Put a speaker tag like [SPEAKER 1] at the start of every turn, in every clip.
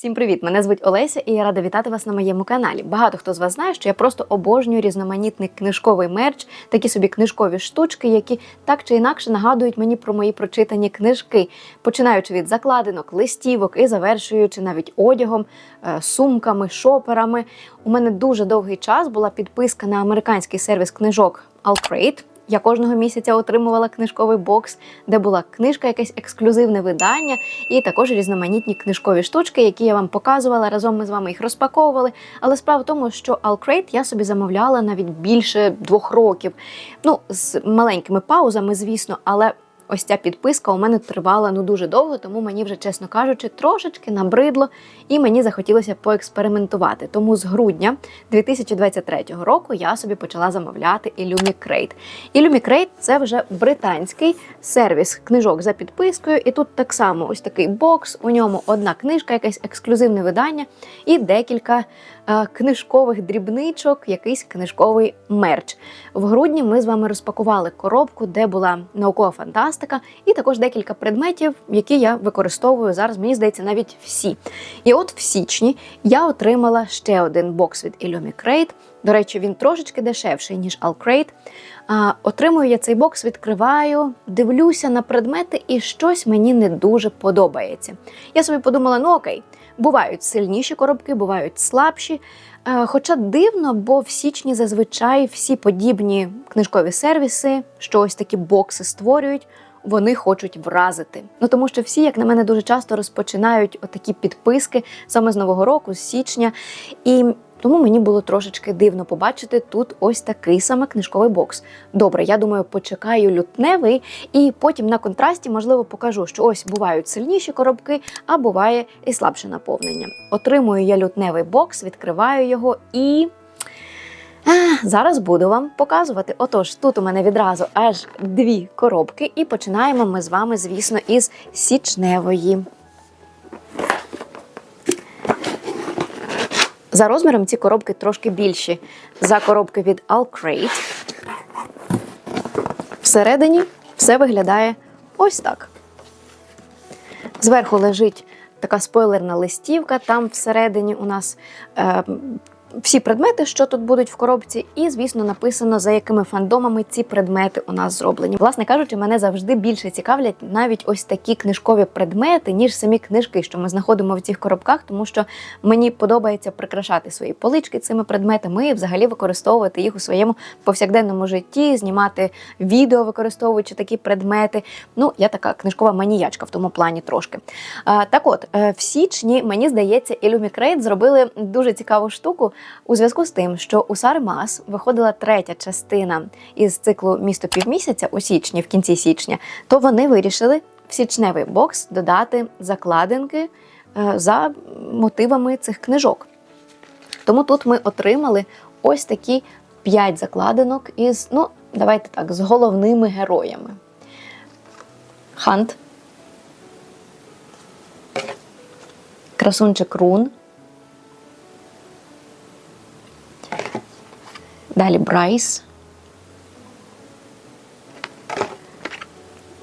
[SPEAKER 1] Всім привіт! Мене звуть Олеся, і я рада вітати вас на моєму каналі. Багато хто з вас знає, що я просто обожнюю різноманітний книжковий мерч, такі собі книжкові штучки, які так чи інакше нагадують мені про мої прочитані книжки, починаючи від закладинок, листівок і завершуючи навіть одягом, е, сумками, шоперами. У мене дуже довгий час була підписка на американський сервіс книжок Alcrate. Я кожного місяця отримувала книжковий бокс, де була книжка, якесь ексклюзивне видання, і також різноманітні книжкові штучки, які я вам показувала. Разом ми з вами їх розпаковували. Але справа в тому, що Alcrate я собі замовляла навіть більше двох років. Ну, з маленькими паузами, звісно, але. Ось ця підписка у мене тривала ну дуже довго, тому мені вже, чесно кажучи, трошечки набридло, і мені захотілося поекспериментувати. Тому з грудня 2023 року я собі почала замовляти Illumicrate. Illumicrate – це вже британський сервіс книжок за підпискою. І тут так само ось такий бокс. У ньому одна книжка, якесь ексклюзивне видання і декілька е, книжкових дрібничок, якийсь книжковий мерч. В грудні ми з вами розпакували коробку, де була наукова фантастика, і також декілька предметів, які я використовую зараз. Мені здається, навіть всі. І от в січні я отримала ще один бокс від Illumicrate. До речі, він трошечки дешевший, ніж Alcrate. А, Отримую я цей бокс, відкриваю, дивлюся на предмети, і щось мені не дуже подобається. Я собі подумала: ну окей, бувають сильніші коробки, бувають слабші. Хоча дивно, бо в січні зазвичай всі подібні книжкові сервіси, що ось такі бокси створюють, вони хочуть вразити. Ну тому що всі, як на мене, дуже часто розпочинають отакі підписки саме з нового року, з січня. І тому мені було трошечки дивно побачити тут ось такий саме книжковий бокс. Добре, я думаю, почекаю лютневий, і потім на контрасті, можливо, покажу, що ось бувають сильніші коробки, а буває і слабше наповнення. Отримую я лютневий бокс, відкриваю його і. Зараз буду вам показувати. Отож, тут у мене відразу аж дві коробки, і починаємо ми з вами, звісно, із січневої. За розміром ці коробки трошки більші за коробки від Alcrate. Всередині все виглядає ось так. Зверху лежить така спойлерна листівка, там всередині у нас е, всі предмети, що тут будуть в коробці, і, звісно, написано, за якими фандомами ці предмети у нас зроблені. Власне кажучи, мене завжди більше цікавлять навіть ось такі книжкові предмети, ніж самі книжки, що ми знаходимо в цих коробках, тому що мені подобається прикрашати свої полички цими предметами і взагалі використовувати їх у своєму повсякденному житті, знімати відео, використовуючи такі предмети. Ну, я така книжкова маніячка в тому плані трошки. А, так от, е, в січні, мені здається, Illumicrate зробили дуже цікаву штуку у зв'язку з тим, що у Сармас виходила третя частина із циклу Місто півмісяця у січні, в кінці січня, то вони вирішили в січневий бокс додати закладинки е, за мотивами цих книжок. Тому тут ми отримали ось такі п'ять закладинок із, ну, давайте так, з головними героями. Хант. Красунчик Рун. Далі Брайс.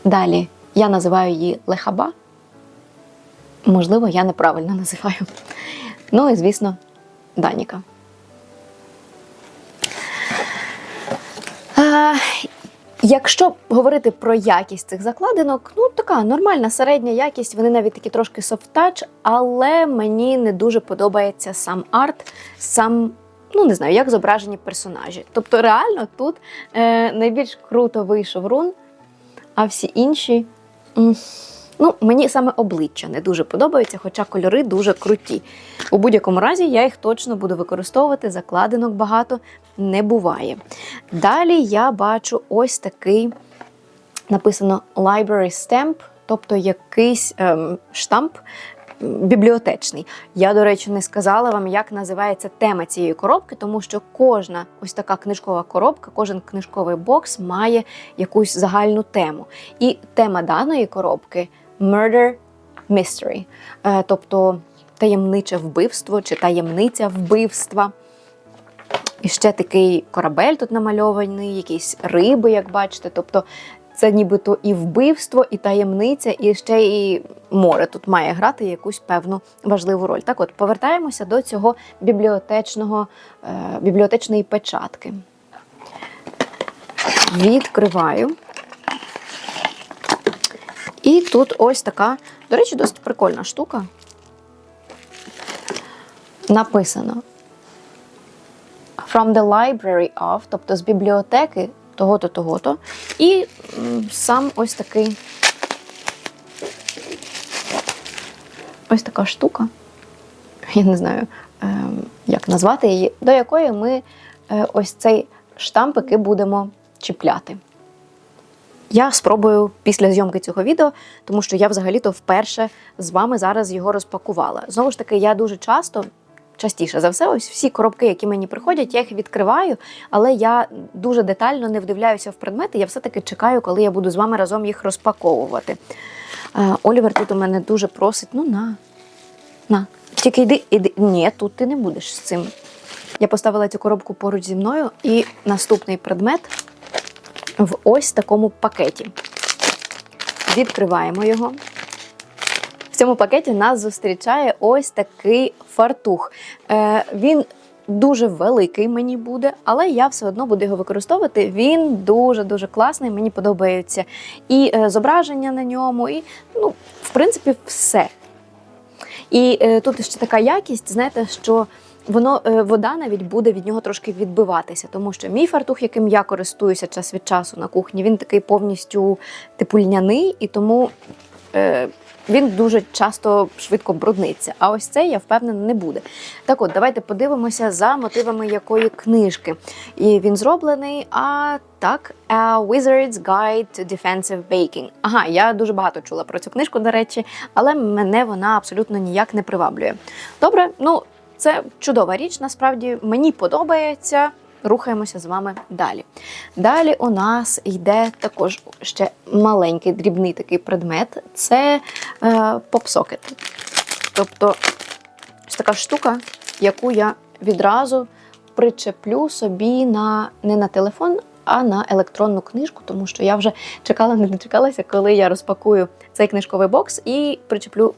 [SPEAKER 1] Далі я називаю її Лехаба. Можливо, я неправильно називаю. Ну і, звісно, Даніка. А, Якщо говорити про якість цих закладинок, ну така нормальна середня якість, вони навіть такі трошки софт-тач, але мені не дуже подобається сам арт, сам ну не знаю, як зображені персонажі. Тобто, реально тут е, найбільш круто вийшов рун, а всі інші. Ну, мені саме обличчя не дуже подобається, хоча кольори дуже круті. У будь-якому разі я їх точно буду використовувати, закладинок багато не буває. Далі я бачу ось такий написано Library Stamp, тобто якийсь ем, штамп бібліотечний. Я, до речі, не сказала вам, як називається тема цієї коробки, тому що кожна ось така книжкова коробка, кожен книжковий бокс має якусь загальну тему. І тема даної коробки Murder Mystery, Е, тобто таємниче вбивство чи таємниця вбивства. І ще такий корабель тут намальований, якісь риби, як бачите. Тобто це нібито і вбивство, і таємниця, і ще і море тут має грати якусь певну важливу роль. Так от повертаємося до цього бібліотечного, е, бібліотечної печатки. Відкриваю. І тут ось така, до речі, досить прикольна штука. Написано From the library of, тобто з бібліотеки того-то, того-то. І сам ось такий. Ось така штука. Я не знаю, ем, як назвати її, до якої ми е, ось цей штампики будемо чіпляти. Я спробую після зйомки цього відео, тому що я взагалі-то вперше з вами зараз його розпакувала. Знову ж таки, я дуже часто, частіше за все, ось всі коробки, які мені приходять, я їх відкриваю, але я дуже детально не вдивляюся в предмети. Я все-таки чекаю, коли я буду з вами разом їх розпаковувати. Е, Олівер тут у мене дуже просить: ну на, на, тільки йди, іди. Ні, тут ти не будеш з цим. Я поставила цю коробку поруч зі мною, і наступний предмет в ось такому пакеті. Відкриваємо його. Цьому пакеті нас зустрічає ось такий фартух. Е, він дуже великий мені буде, але я все одно буду його використовувати. Він дуже-дуже класний, мені подобається і е, зображення на ньому, і, ну, в принципі, все. І е, тут ще така якість, знаєте, що воно е, вода навіть буде від нього трошки відбиватися, тому що мій фартух, яким я користуюся час від часу на кухні, він такий повністю типу льняний, і тому е, він дуже часто швидко брудниться. А ось цей, я впевнена, не буде. Так от, давайте подивимося за мотивами якої книжки. І він зроблений, а так, A Wizard's Guide to Defensive Baking. Ага, я дуже багато чула про цю книжку, до речі, але мене вона абсолютно ніяк не приваблює. Добре, ну це чудова річ, насправді мені подобається. Рухаємося з вами далі. Далі у нас йде також ще маленький дрібний такий предмет це е, попсокет. Тобто ось така штука, яку я відразу причеплю собі на не на телефон, а на електронну книжку, тому що я вже чекала, не дочекалася, коли я розпакую цей книжковий бокс і причеплю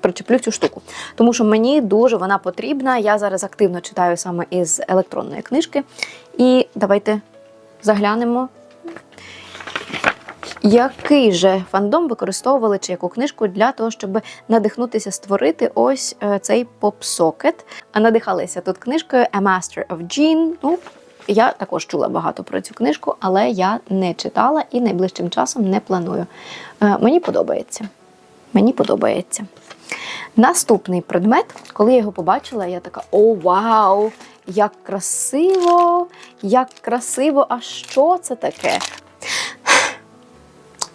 [SPEAKER 1] причеплю цю штуку. Тому що мені дуже вона потрібна. Я зараз активно читаю саме із електронної книжки. І давайте заглянемо, який же фандом використовували чи яку книжку для того, щоб надихнутися створити ось е, цей поп-сокет. А надихалися тут книжкою A Master of Gene. Ну, я також чула багато про цю книжку, але я не читала і найближчим часом не планую. Е, Мені подобається. Мені подобається. Наступний предмет, коли я його побачила, я така: о, вау! Як красиво! Як красиво! А що це таке?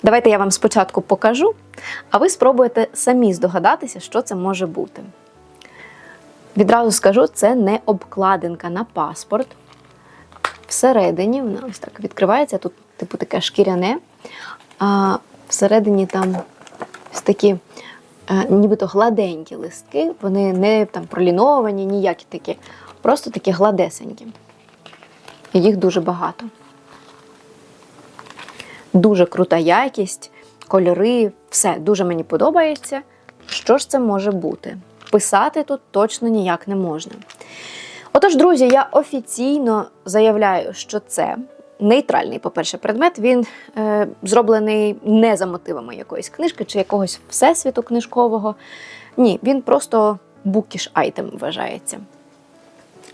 [SPEAKER 1] Давайте я вам спочатку покажу, а ви спробуєте самі здогадатися, що це може бути. Відразу скажу, це не обкладинка на паспорт. Всередині вона ось так відкривається, тут, типу, таке шкіряне, а всередині там ось такі нібито гладенькі листки, вони не там проліновані, ніякі такі, просто такі гладесенькі. Їх дуже багато. Дуже крута якість, кольори, все дуже мені подобається. Що ж це може бути? Писати тут точно ніяк не можна. Отож, друзі, я офіційно заявляю, що це нейтральний, по-перше, предмет. Він е, зроблений не за мотивами якоїсь книжки чи якогось всесвіту книжкового. Ні, він просто букіш айтем вважається.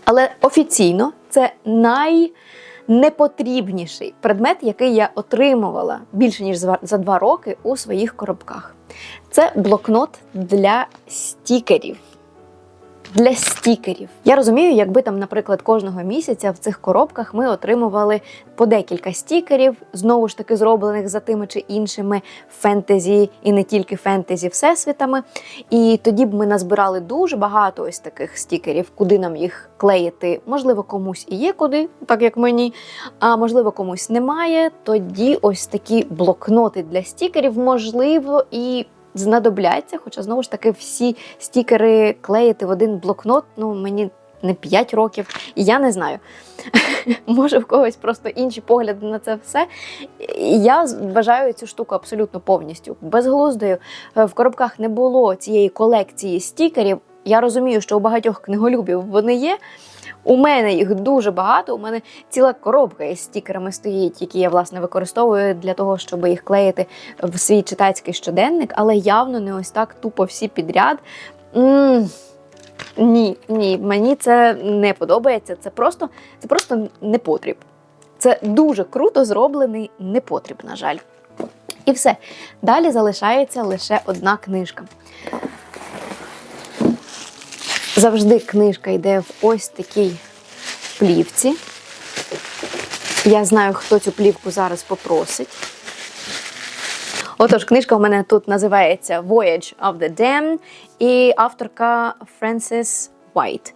[SPEAKER 1] Але офіційно це найнепотрібніший предмет, який я отримувала більше ніж за- два роки у своїх коробках. Це блокнот для стікерів. Для стікерів. Я розумію, якби там, наприклад, кожного місяця в цих коробках ми отримували по декілька стікерів, знову ж таки зроблених за тими чи іншими фентезі і не тільки фентезі всесвітами. І тоді б ми назбирали дуже багато ось таких стікерів, куди нам їх клеїти. Можливо, комусь і є куди, так як мені, а можливо, комусь немає. Тоді ось такі блокноти для стікерів, можливо, і знадобляться. Хоча знову ж таки всі стікери клеїти в один блокнот, ну мені не 5 років. І я не знаю. Може, в когось просто інші погляди на це все. Я вважаю цю штуку абсолютно повністю безглуздою. Е, В коробках не було цієї колекції стікерів. Я розумію, що у багатьох книголюбів вони є. У мене їх дуже багато. У мене ціла коробка із стікерами стоїть, які я власне використовую для того, щоб їх клеїти в свій читацький щоденник, але явно не ось так тупо всі підряд. м ні, ні, мені це не подобається. Це просто, це просто непотріб. Це дуже круто зроблений непотріб, на жаль. І все. Далі залишається лише одна книжка. Завжди книжка йде в ось такій плівці. Я знаю, хто цю плівку зараз попросить. Отож, книжка у мене тут називається Voyage of the Damned і авторка Френсіс White.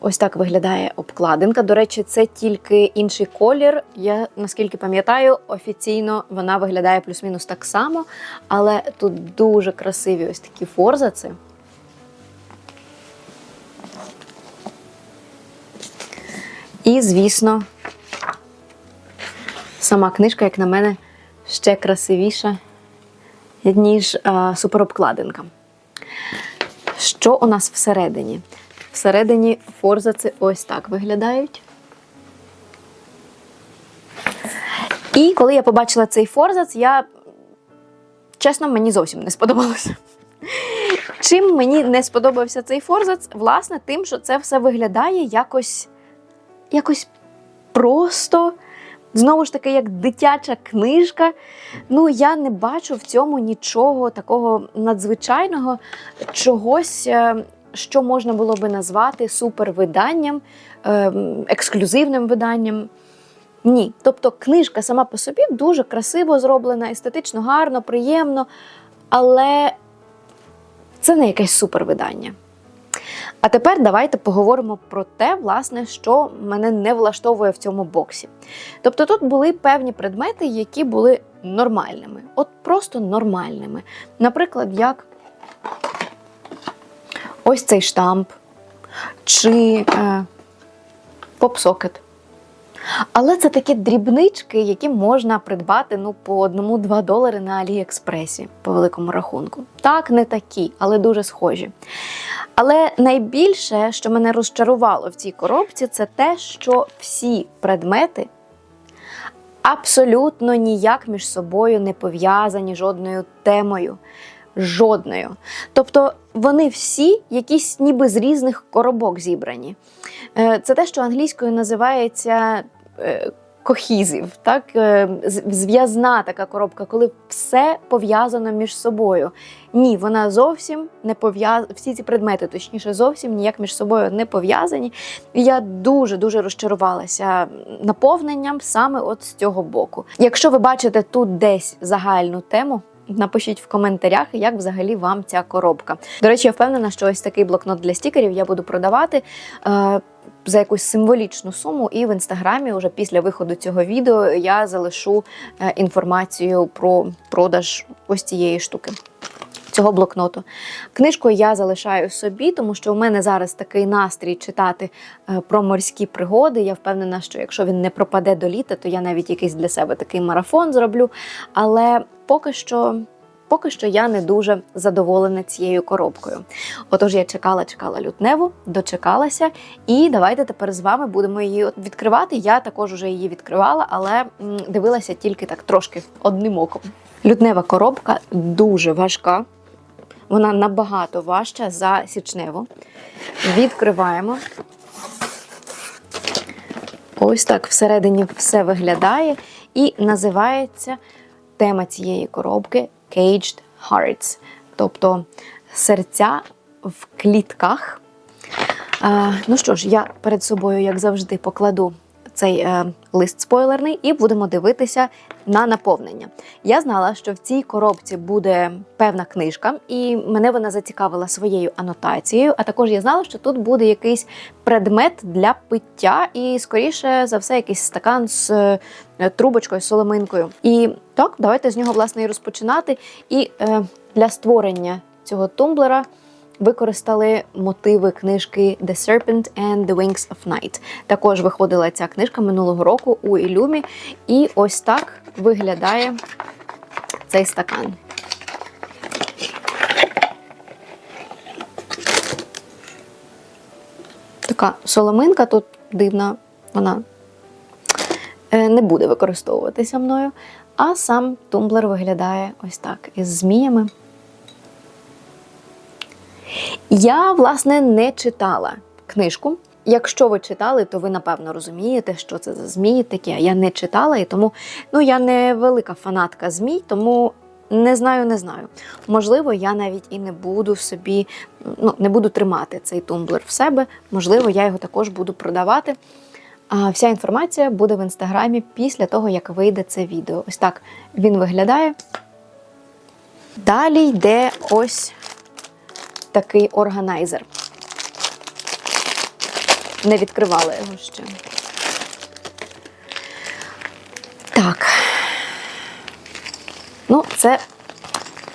[SPEAKER 1] Ось так виглядає обкладинка. До речі, це тільки інший колір. Я наскільки пам'ятаю, офіційно вона виглядає плюс-мінус так само, але тут дуже красиві ось такі форзаци. І, звісно, сама книжка, як на мене, ще красивіша, ніж а, суперобкладинка. Що у нас всередині? Всередині форзаци ось так виглядають. І коли я побачила цей форзац, я чесно, мені зовсім не сподобалося. Чим мені не сподобався цей форзац? Власне, тим, що це все виглядає якось, якось просто. Знову ж таки, як дитяча книжка. Ну, я не бачу в цьому нічого такого надзвичайного, чогось, е, що можна було би назвати супервиданням, е, ексклюзивним виданням. Ні. Тобто книжка сама по собі дуже красиво зроблена, естетично гарно, приємно, але це не якесь супервидання. А тепер давайте поговоримо про те, власне, що мене не влаштовує в цьому боксі. Тобто тут були певні предмети, які були нормальними, от просто нормальними. Наприклад, як ось цей штамп чи е, попсокет. Але це такі дрібнички, які можна придбати ну, по одному-два долари на Аліекспресі по великому рахунку. Так, не такі, але дуже схожі. Але найбільше, що мене розчарувало в цій коробці, це те, що всі предмети абсолютно ніяк між собою не пов'язані жодною темою. Жодною. Тобто вони всі якісь ніби з різних коробок зібрані. Е, Це те, що англійською називається е, кохізів, так? Е, зв'язна така коробка, коли все пов'язано між собою. Ні, вона зовсім не пов'язана, всі ці предмети, точніше, зовсім ніяк між собою не пов'язані. І я дуже-дуже розчарувалася наповненням саме от з цього боку. Якщо ви бачите тут десь загальну тему, Напишіть в коментарях, як взагалі вам ця коробка. До речі, я впевнена, що ось такий блокнот для стікерів я буду продавати е, за якусь символічну суму. І в інстаграмі, уже після виходу цього відео, я залишу е, інформацію про продаж ось цієї штуки. Цього блокноту. Книжку я залишаю собі, тому що у мене зараз такий настрій читати е, про морські пригоди. Я впевнена, що якщо він не пропаде до літа, то я навіть якийсь для себе такий марафон зроблю. Але поки що. Поки що я не дуже задоволена цією коробкою. Отож, я чекала, чекала лютневу, дочекалася, і давайте тепер з вами будемо її відкривати. Я також уже її відкривала, але дивилася тільки так трошки одним оком. Лютнева коробка дуже важка. Вона набагато важча за січневу. Відкриваємо. Ось так всередині все виглядає. І називається тема цієї коробки Caged Hearts, тобто серця в клітках. Ну що ж, я перед собою, як завжди, покладу цей е, лист спойлерний і будемо дивитися на наповнення. Я знала, що в цій коробці буде певна книжка, і мене вона зацікавила своєю анотацією. А також я знала, що тут буде якийсь предмет для пиття, і, скоріше за все, якийсь стакан з е, трубочкою, соломинкою. І так, давайте з нього власне і розпочинати. І е, для створення цього тумблера використали мотиви книжки The Serpent and the Wings of Night. Також виходила ця книжка минулого року у Ілюмі. І ось так виглядає цей стакан. Така соломинка тут дивна, вона е, не буде використовуватися мною. А сам тумблер виглядає ось так із зміями. Я, власне, не читала книжку. Якщо ви читали, то ви напевно розумієте, що це за змії такі. Я не читала, і тому ну, я не велика фанатка змій, тому не знаю, не знаю. Можливо, я навіть і не буду собі, ну, не буду тримати цей тумблер в себе. Можливо, я його також буду продавати. А вся інформація буде в інстаграмі після того, як вийде це відео. Ось так він виглядає. Далі йде ось такий органайзер. Не відкривала його ще. Так. Ну, це,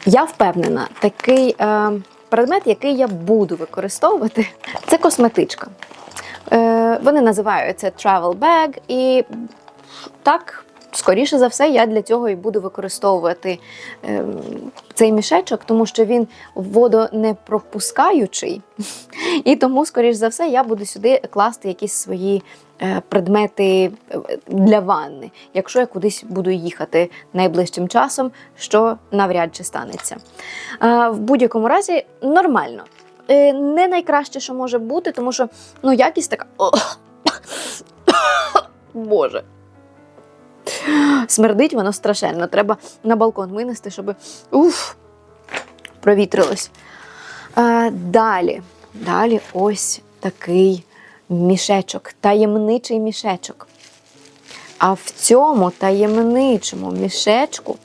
[SPEAKER 1] я впевнена, такий е, предмет, який я буду використовувати, це косметичка. Е, вони називаються travel bag, і так, скоріше за все, я для цього і буду використовувати е, цей мішечок, тому що він водонепропускаючий. І тому, скоріш за все, я буду сюди класти якісь свої е, предмети е, для ванни, якщо я кудись буду їхати найближчим часом, що навряд чи станеться. Е, В будь-якому разі нормально. Не найкраще, що може бути, тому що ну, якість така. Боже. Смердить воно страшенно. Треба на балкон винести, щоб уф, провітрилось. Е, далі, далі ось такий мішечок, таємничий мішечок. А в цьому таємничому мішечку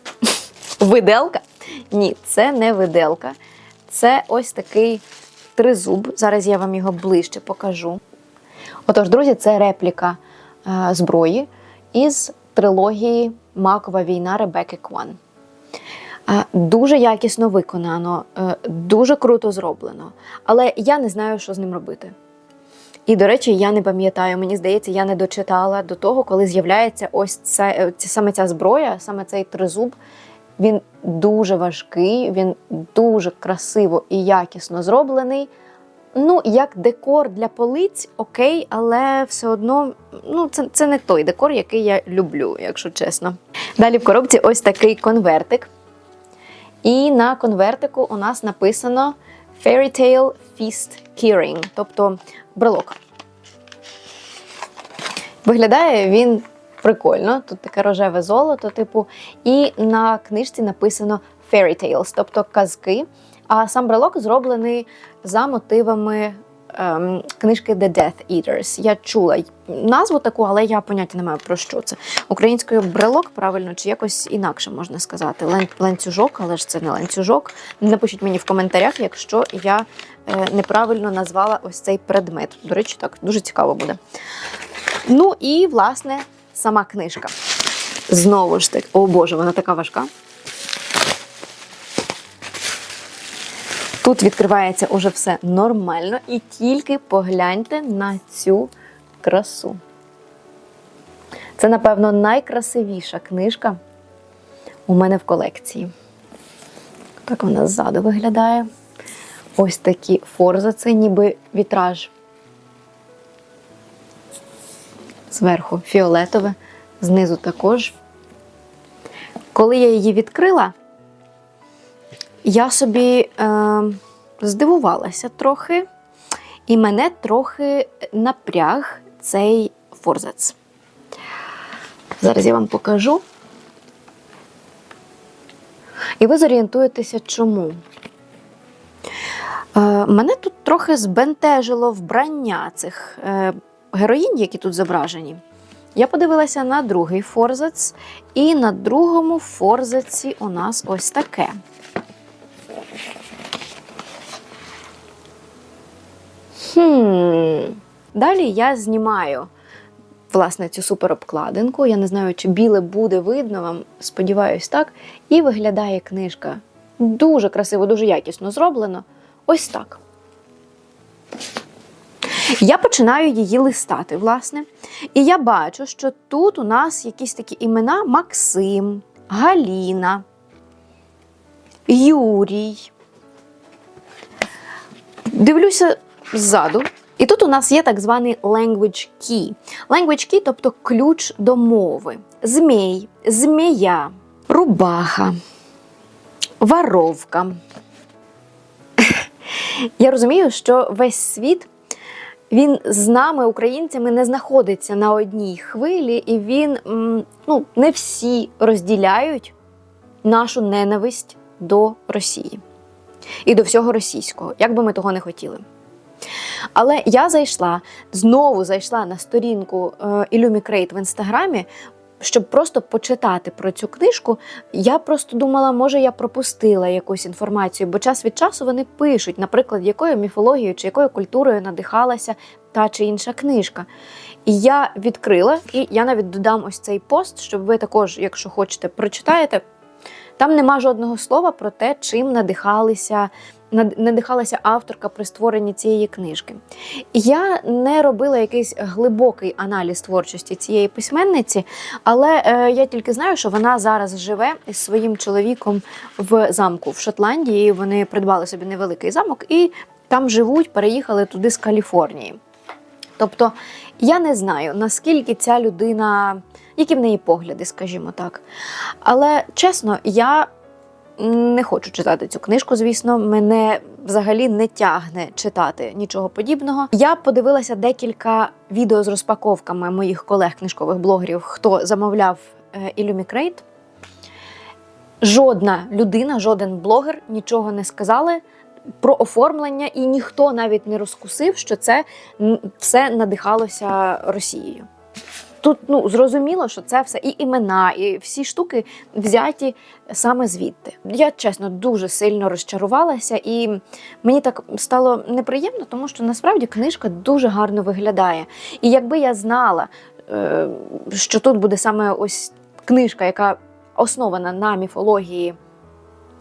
[SPEAKER 1] виделка? Ні, це не виделка. Це ось такий тризуб. Зараз я вам його ближче покажу. Отож, друзі, це репліка е, зброї із трилогії Макова війна Ребекки Кван. Дуже якісно виконано, е, дуже круто зроблено. Але я не знаю, що з ним робити. І, до речі, я не пам'ятаю, мені здається, я не дочитала до того, коли з'являється ось це, е, саме ця зброя, саме цей тризуб. Він дуже важкий, він дуже красиво і якісно зроблений. Ну, як декор для полиць, окей, але все одно ну, це, це не той декор, який я люблю, якщо чесно. Далі в коробці ось такий конвертик. І на конвертику у нас написано Fairy Tale Feast Keyring, тобто брелок. Виглядає він прикольно, тут таке рожеве золото, типу, і на книжці написано Fairy Tales, тобто казки. А сам брелок зроблений за мотивами ем, книжки The Death Eaters. Я чула назву таку, але я поняття не маю про що це. Українською брелок, правильно, чи якось інакше можна сказати. Лан- ланцюжок, але ж це не ланцюжок. Напишіть мені в коментарях, якщо я е, неправильно назвала ось цей предмет. До речі, так дуже цікаво буде. Ну і власне сама книжка. Знову ж таки, о Боже, вона така важка. Тут відкривається уже все нормально, і тільки погляньте на цю красу. Це, напевно, найкрасивіша книжка у мене в колекції. Так вона ззаду виглядає. Ось такі форза, це ніби вітраж. Зверху фіолетове, знизу також. Коли я її відкрила, я собі е, здивувалася трохи, і мене трохи напряг цей форзац. Зараз я вам покажу. І ви зорієнтуєтеся, чому. Е, мене тут трохи збентежило вбрання цих е, героїнь, які тут зображені. Я подивилася на другий форзац, і на другому форзаці у нас ось таке. Хм. Далі я знімаю власне цю суперобкладинку. Я не знаю, чи біле буде видно вам, сподіваюсь, так. І виглядає книжка дуже красиво, дуже якісно зроблено. Ось так. Я починаю її листати, власне. І я бачу, що тут у нас якісь такі імена Максим, Галіна, Юрій. Дивлюся ззаду. І тут у нас є так званий language key. Language key, тобто ключ до мови. Змій, змія, рубаха, варовка. Я розумію, що весь світ він з нами, українцями, не знаходиться на одній хвилі, і він ну, не всі розділяють нашу ненависть до Росії і до всього російського, як би ми того не хотіли. Але я зайшла, знову зайшла на сторінку е, Illumi в інстаграмі, щоб просто почитати про цю книжку. Я просто думала, може, я пропустила якусь інформацію, бо час від часу вони пишуть, наприклад, якою міфологією чи якою культурою надихалася та чи інша книжка. І я відкрила, і я навіть додам ось цей пост, щоб ви також, якщо хочете, прочитаєте. Там нема жодного слова про те, чим надихалися, над- надихалася авторка при створенні цієї книжки. Я не робила якийсь глибокий аналіз творчості цієї письменниці, але е, я тільки знаю, що вона зараз живе із своїм чоловіком в замку в Шотландії. Вони придбали собі невеликий замок і там живуть, переїхали туди з Каліфорнії. Тобто я не знаю, наскільки ця людина, які в неї погляди, скажімо так. Але чесно, я не хочу читати цю книжку, звісно, мене взагалі не тягне читати нічого подібного. Я подивилася декілька відео з розпаковками моїх колег-книжкових блогерів, хто замовляв Crate. Жодна людина, жоден блогер нічого не сказали про оформлення, і ніхто навіть не розкусив, що це все надихалося Росією. Тут ну зрозуміло, що це все і імена, і всі штуки взяті саме звідти. Я чесно дуже сильно розчарувалася, і мені так стало неприємно, тому що насправді книжка дуже гарно виглядає. І якби я знала, е, що тут буде саме ось книжка, яка основана на міфології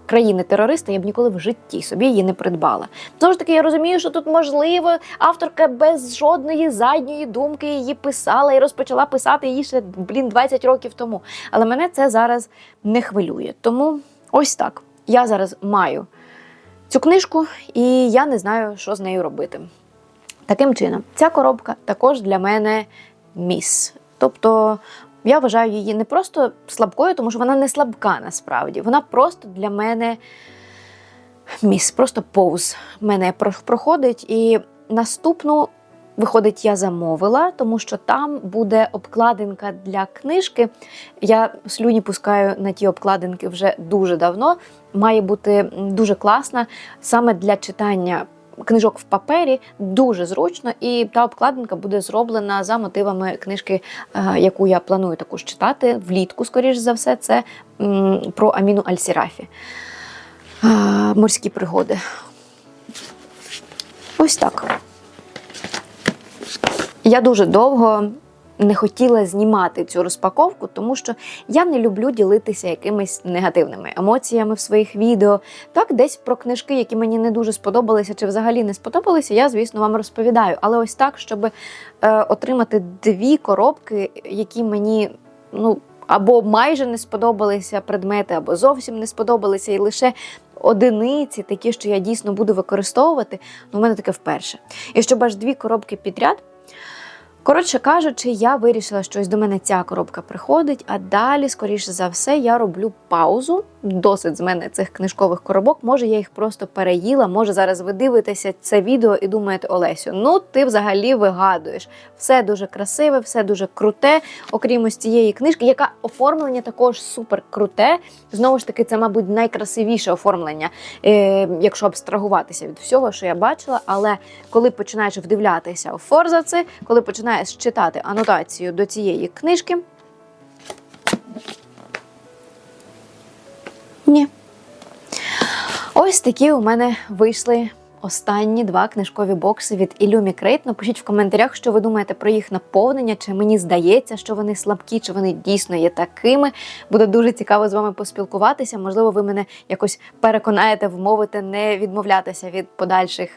[SPEAKER 1] країни-терориста, я б ніколи в житті собі її не придбала. Знову ж таки, я розумію, що тут можливо авторка без жодної задньої думки її писала і розпочала писати її ще блін 20 років тому. Але мене це зараз не хвилює. Тому ось так. Я зараз маю цю книжку, і я не знаю, що з нею робити. Таким чином, ця коробка також для мене міс. Тобто я вважаю її не просто слабкою, тому що вона не слабка насправді. Вона просто для мене міс, просто повз мене проходить. І наступну, виходить, я замовила, тому що там буде обкладинка для книжки. Я слюні пускаю на ті обкладинки вже дуже давно. Має бути дуже класна саме для читання. Книжок в папері дуже зручно, і та обкладинка буде зроблена за мотивами книжки, е, яку я планую також читати влітку, скоріш за все, це про Аміну Аль-Сірафі. Е, Морські пригоди. Ось так. Я дуже довго не хотіла знімати цю розпаковку, тому що я не люблю ділитися якимись негативними емоціями в своїх відео. Так, десь про книжки, які мені не дуже сподобалися чи взагалі не сподобалися, я, звісно, вам розповідаю. Але ось так, щоб е, отримати дві коробки, які мені ну, або майже не сподобалися предмети, або зовсім не сподобалися, і лише одиниці, такі, що я дійсно буду використовувати, ну, в мене таке вперше. І щоб аж дві коробки підряд. Коротше кажучи, я вирішила, що ось до мене ця коробка приходить, а далі, скоріше за все, я роблю паузу. Досить з мене цих книжкових коробок. Може, я їх просто переїла. Може, зараз ви дивитеся це відео і думаєте, Олесю, ну ти взагалі вигадуєш. Все дуже красиве, все дуже круте, окрім ось цієї книжки, яка оформлення також супер круте. Знову ж таки, це, мабуть, найкрасивіше оформлення, е, якщо абстрагуватися від всього, що я бачила. Але коли починаєш вдивлятися у форзаци, коли починаєш читати анотацію до цієї книжки. Ні. Ось такі у мене вийшли останні два книжкові бокси від Illumi Crate. Напишіть в коментарях, що ви думаєте про їх наповнення, чи мені здається, що вони слабкі, чи вони дійсно є такими. Буде дуже цікаво з вами поспілкуватися. Можливо, ви мене якось переконаєте, вмовите не відмовлятися від подальших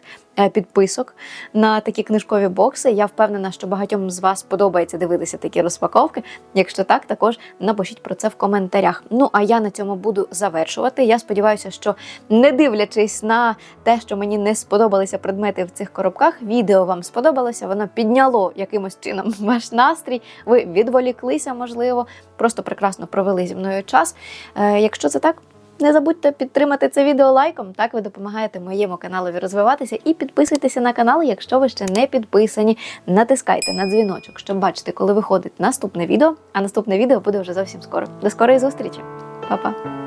[SPEAKER 1] підписок на такі книжкові бокси. Я впевнена, що багатьом з вас подобається дивитися такі розпаковки. Якщо так, також напишіть про це в коментарях. Ну а я на цьому буду завершувати. Я сподіваюся, що не дивлячись на те, що мені не сподобалися предмети в цих коробках, відео вам сподобалося, воно підняло якимось чином ваш настрій. Ви відволіклися, можливо, просто прекрасно провели зі мною час. Е, якщо це так. Не забудьте підтримати це відео лайком. Так ви допомагаєте моєму каналові розвиватися і підписуйтеся на канал, якщо ви ще не підписані. Натискайте на дзвіночок, щоб бачити, коли виходить наступне відео. А наступне відео буде вже зовсім скоро. До скорої зустрічі, Па-па!